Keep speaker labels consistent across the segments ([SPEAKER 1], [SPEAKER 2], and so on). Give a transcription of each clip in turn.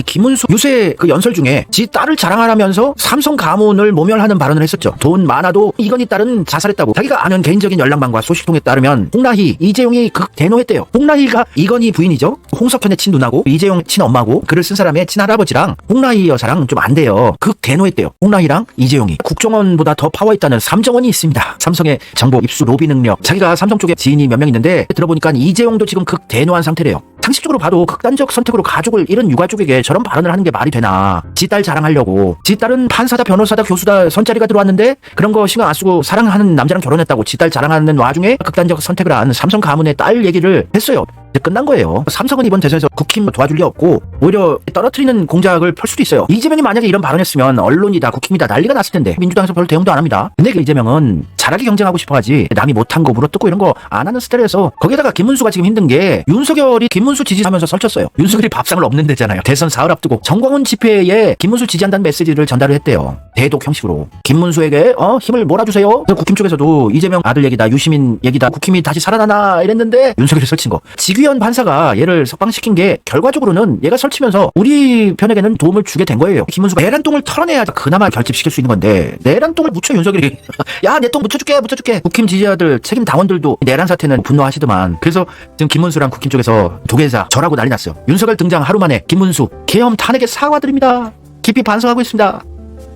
[SPEAKER 1] 아니, 김문수 요새 그 연설 중에 지 딸을 자랑하라면서 삼성 가문을 모멸하는 발언을 했었죠. 돈 많아도 이건희 딸은 자살했다고. 자기가 아는 개인적인 연락망과 소식통에 따르면 홍라희, 이재용이 극 대노했대요. 홍라희가 이건희 부인이죠. 홍석현의 친누나고 이재용 친엄마고 글을 쓴 사람의 친할아버지랑 홍라희 여사랑 좀 안 돼요. 극 대노했대요. 홍라희랑 이재용이 국정원보다 더 파워 있다는 삼정원이 있습니다. 삼성의 정보 입수 로비 능력. 자기가 삼성 쪽에 지인이 몇 명 있는데 들어보니까 이재용도 지금 극 대노한 상태래요. 상식적으로 봐도 극단적 선택으로 가족을 잃은 유가족에게 저런 발언을 하는 게 말이 되나. 지 딸 자랑하려고. 지 딸은 판사다, 변호사다, 교수다, 선자리가 들어왔는데 그런 거 신경 안 쓰고 사랑하는 남자랑 결혼했다고 지 딸 자랑하는 와중에 극단적 선택을 한 삼성 가문의 딸 얘기를 했어요. 이제 끝난 거예요. 삼성은 이번 대선에서 국힘 도와줄 리 없고 오히려 떨어뜨리는 공작을 펼 수도 있어요. 이재명이 만약에 이런 발언했으면 언론이다, 국힘이다 난리가 났을 텐데 민주당에서 별 대응도 안 합니다. 근데 그 이재명은 잘하게 경쟁하고 싶어하지 남이 못한 거 물어뜯고 이런 거 안 하는 스타일에서 거기에다가 김문수가 지금 힘든 게 윤석열이 김문수 지지하면서 설쳤어요. 윤석열이 밥상을 없는 데잖아요. 대선 사흘 앞두고 정광훈 집회에 김문수 지지한다는 메시지를 전달을 했대요. 대독 형식으로 김문수에게 어 힘을 몰아주세요. 국힘 쪽에서도 이재명 아들 얘기다, 유시민 얘기다, 국힘이 다시 살아나나 이랬는데 윤석열이 설친 거. 지규현 판사가 얘를 석방시킨 게 결과적으로는 얘가 설치면서 우리 편에게는 도움을 주게 된 거예요. 김문수가 내란똥을 털어내야 그나마 결집시킬 수 있는 건데 내란똥을 묻혀 윤석열이 야 내 똥 묻혀 줄게 묻혀줄게 국힘 지지자들 책임 당원들도 내란 사태는 분노하시더만 그래서 지금 김문수랑 국힘 쪽에서 도계사 절하고 난리 났어요. 윤석열 등장 하루 만에 김문수 계엄 탄핵에 사과드립니다. 깊이 반성하고 있습니다.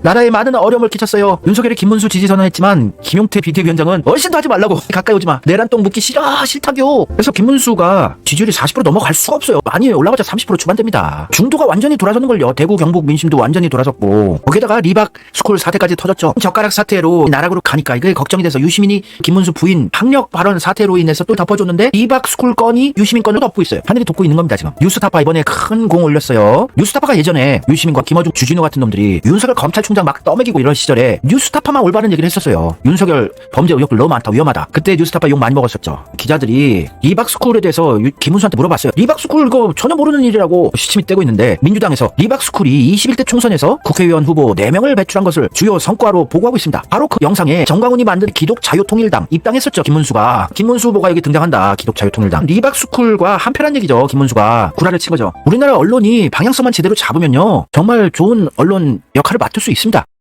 [SPEAKER 1] 나라에 많은 어려움을 끼쳤어요. 윤석열이 김문수 지지 선언했지만 김용태 비대위원장은 얼씬도 하지 말라고 가까이 오지 마. 내란 똥 묻기 싫어 싫다교. 그래서 김문수가 지지율이 40% 넘어갈 수가 없어요. 많이 올라가자 30% 초반됩니다. 중도가 완전히 돌아서는 걸요. 대구 경북 민심도 완전히 돌아섰고 거기다가 리박 스쿨 사태까지 터졌죠. 젓가락 사태로 나락으로 가니까 이게 걱정이 돼서 유시민이 김문수 부인 학력 발언 사태로 인해서 또 덮어줬는데 리박 스쿨 건이 유시민 건을 덮고 있어요. 하늘이 돕고 있는 겁니다 지금. 뉴스타파 이번에 큰 공 올렸어요. 뉴스타파가 예전에 유시민과 김어중 주진우 같은 놈들이 윤석열 검찰 총장 막 떠먹이고 이런 시절에 뉴스타파만 올바른 얘기를 했었어요. 윤석열 범죄 의혹들 너무 많다 위험하다. 그때 뉴스타파 욕 많이 먹었었죠. 기자들이 리박스쿨에 대해서 유- 김문수한테 물어봤어요. 리박스쿨 이거 전혀 모르는 일이라고 시침이 떼고 있는데 민주당에서 리박스쿨이 21대 총선에서 국회의원 후보 4명을 배출한 것을 주요 성과로 보고하고 있습니다. 바로 그 영상에 정광훈이 만든 기독자유통일당 입당했었죠. 김문수가. 김문수 후보가 여기 등장한다. 기독자유통일당. 리박스쿨과 한편한 얘기죠. 김문수가 구라를 친 거죠. 우리나라 언론이 방향성만 제대로 잡으면요. 정말 좋은 언론 역할을 맡을 수 있습니다.